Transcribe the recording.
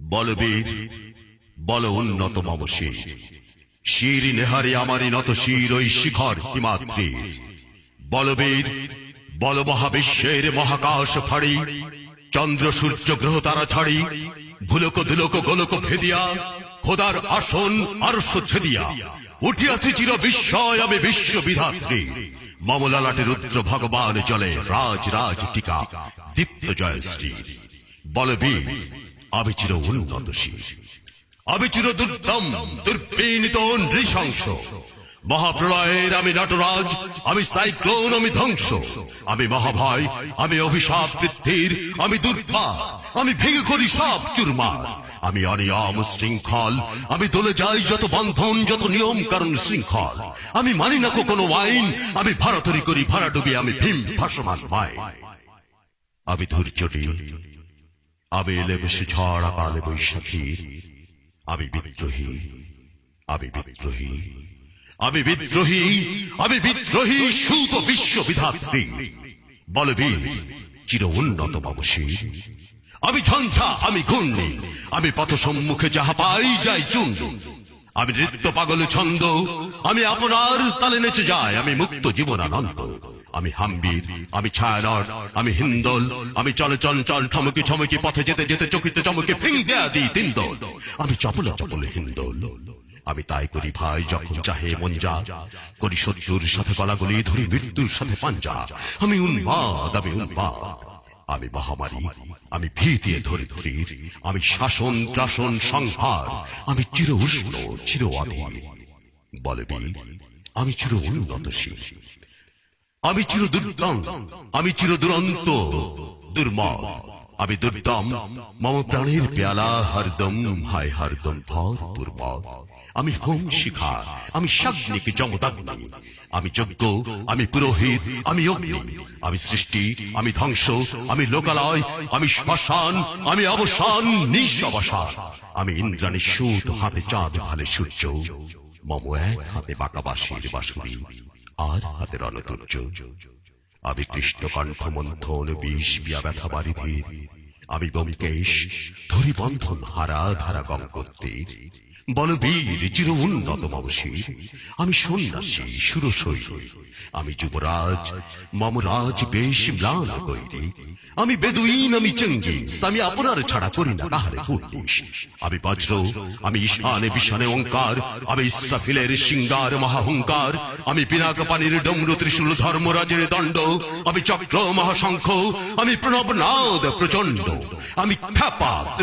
বলবীর, বল উন্নত মম শির নেহারে আমারই নত শির ওই শিখর হিমাদ্রি। বলবীর, বল মহাবিশ্বের মহাকাশ ফাড়ি, চন্দ্র সূর্য গ্রহ তারা ছাড়ি, ভুলক দুলক গোলক ভেদিয়া, খোদার আসন আরশ ছেদিয়া। উঠিয়াছি চির বিস্ময় আমি বিশ্ব বিধাত্রী। মমলালাটে রুদ্র ভগবান চলে রাজ রাজ টিকা, দীপ্ত জয়শ্রী। বলবীর আমি চির উন্নতশীল আমি চির দুর্দম দুর্বিনীত নৃশংস। মহাপ্রলয়ের আমি নটরাজ, আমি সাইক্লোন, আমি ধ্বংস। আমি মহাভয়, আমি অভিশাপ বৃদ্ধির, আমি দুর্ভা আমি ভেঙে করি সব চুরমার। আমি অনিয়ম শৃঙ্খল, আমি দলে যাই যত বন্ধন, যত নিয়ম কারণ শৃঙ্খল। আমি মানি না কোনো আইন, আমি ভাড়াতরি করি ভাড়া ডুবি আমি ভীম ভাসমান মায়। আমি ধৈর্যটি আমি এলে বেশি ঝড়, আকালে বৈশাখীর আমি বিদ্রোহী আমি বিদ্রোহী। আমি বিদ্রোহী আমি বিদ্রোহী, সুত বিশ্ব বিধাত্রী। বলবীর, চির উন্নত বাবসীর আমি ঝঞ্ঝা, আমি ঘূর্ণি, আমি পথ সম্মুখে যাহা পাই যাই চুন আমি নৃত্য পাগল ছন্দ, আমি আপনার তালে নেচে যাই, আমি মুক্ত জীবনানন্দ। আমি হাম্বির, আমি ছায়ানট আমি হিন্দল, আমি চলে চঞ্চল ঠমকি ছমকি পথে যেতে যেতে চকিতে চমকে ফিঙ্গে আদি তিন্দল আমি চপল চপল হিন্দল, আমি তাই করি ভাই যখন চাহে মন যা, করি শত্রুর সাথে গলাগলি, ধরি মৃত্যুর সাথে পাঞ্জা। আমি উন্মাদ আমি উন্মাদ, আমি মহামারী, আমি ভীতি ধরিত্রীর আমি শাসন, ত্রাসন, সংহার, আমি চির উষ্ণ, চির অধীর। বলে আমি চির উন্নতশীল। আমি চির দুর্দম আমি চির দুরন্ত দুর্মম। আমি দুর্দম, মম প্রাণের পেয়ালা হরদম, হায় হরদম ভর দুর্মম। আমি হোম শিখা আমি সাগ্নিক জমদাগ্নি। আমি যজ্ঞ, আমি পুরোহিত, আমি অগ্নি। আমি সৃষ্টি, আমি ধ্বংস, আমি লোকালয়, আমি শ্মশান, আমি অবসান নিঃসবসান আমি ইন্দ্রাণী সুত হাতে চাঁদ, ভালে সূর্য। মম এক হাতে বাঁকা বাঁশির বাঁশুরি। আর হাতের রণতুর্য আমি কৃষ্ণ কণ্ঠ মন্থন, বিষ বিয়া ব্যথা বাড়ি আমি ব্যোমকেশ ধরি বন্ধন হারা ধারা গঙ্গোত্রীর। বলবীর চির উন্নত মমশীর আমি সন্ন্যাসী সুরশৈলী আমি যুবরাজ, মমরাজ, বেশ ম্লান গৈরি। আমি বেদুইন, আমি চেঙ্গিস আমি আপনার ছাড়া করি না কাহারে পুলিশ আমি বজ্র, আমি ঈশানে বিশানে ওঙ্কার। আমি ইসরাফিলের সিঙ্গার মহাহুঙ্কার। আমি পিনাক পানির ডমরু ত্রিশূল ধর্মরাজের দণ্ড। আমি চক্র, মহাশঙ্খ। আমি প্রণব নাদ প্রচণ্ড। আমি খ্যাপা